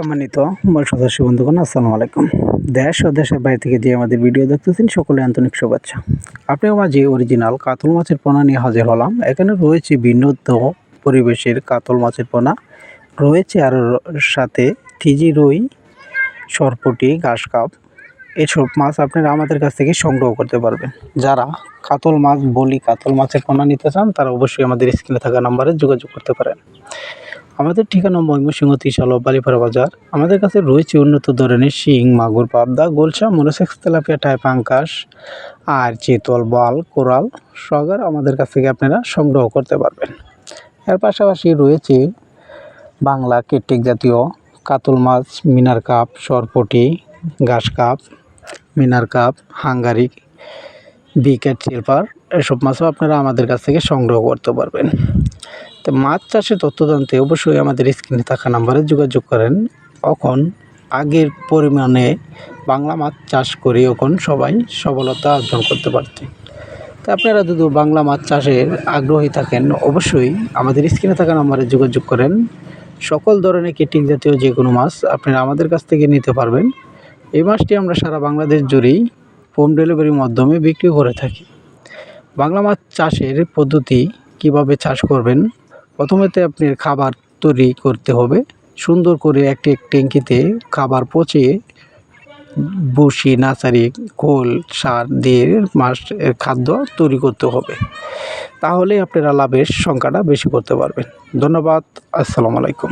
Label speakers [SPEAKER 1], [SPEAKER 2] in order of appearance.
[SPEAKER 1] সম্মানিত সদস্য বন্ধুগণ, আসসালামু আলাইকুম। দেশ ও দেশের বাইরে থেকে যে আমাদের ভিডিও দেখতেছেন সকলে আন্তরিক শুভেচ্ছা। আপনিও মাঝে অরিজিনাল কাতল মাছের পোনা নিয়ে হাজির হলাম, এখানে রয়েছে ভিন্ন পরিবেশের কাতল মাছের পোনা। রয়েছে আর সাথে টিজি রুই, সরপুটি, ঘাস কাপ। এসব মাছ আপনারা আমাদের কাছ থেকে সংগ্রহ করতে পারবেন। যারা কাতল মাছ বলি কাতল মাছের পোনা নিতে চান, তারা অবশ্যই আমাদের স্ক্রিনে থাকা নাম্বারে যোগাযোগ করতে পারেন। আমাদের ঠিকানা ময়মনসিংহ তিশাল বালিপাড়া বাজার। আমাদের কাছে রয়েছে উন্নত ধরনের শিং, মাগুর, পাবদা গোলসা মনোসেক্স, তেলাপিয়া, টাইপ পাঙ্কাশ আর চিতল, বাল, কোরাল সগার আমাদের কাছ থেকে আপনারা সংগ্রহ করতে পারবেন। এর পাশাপাশি রয়েছে বাংলা কেটেক জাতীয় কাতল মাছ, মিনার কাপ, সরপটি, ঘাস কাপ, মিনার কাপ, হাঙ্গারি, বিকেট, সিলভার, এসব মাছও আপনারা আমাদের কাছ থেকে সংগ্রহ করতে পারবেন। তো মাছ চাষে তথ্য জানতে অবশ্যই আমাদের স্ক্রিনে থাকা নাম্বারে যোগাযোগ করেন। এখন আগের পরিমাণে বাংলা মাছ চাষ করে এখন সবাই সফলতা অর্জন করতে পারছে তো আপনারা যদি বাংলা মাছ চাষের আগ্রহী থাকেন, অবশ্যই আমাদের স্ক্রিনে থাকা নাম্বারে যোগাযোগ করেন। সকল ধরনের কেটিং জাতীয় যে কোনো মাছ আপনারা আমাদের কাছ থেকে নিতে পারবেন। এই মাছটি আমরা সারা বাংলাদেশ জুড়েই হোম ডেলিভারির মাধ্যমে বিক্রি করে থাকি। বাংলা মাছ চাষের পদ্ধতি কীভাবে চাষ করবেন প্রথমেতে আপনার খাবার তৈরি করতে হবে। সুন্দর করে একটি ট্যাঙ্কিতে খাবার পচিয়ে বসি নাচারি খোল, সার দিয়ে মাছের খাদ্য তৈরি করতে হবে। তাহলে আপনারা লাভের সংখ্যাটা বেশি করতে পারবেন। ধন্যবাদ। আসসালামু আলাইকুম।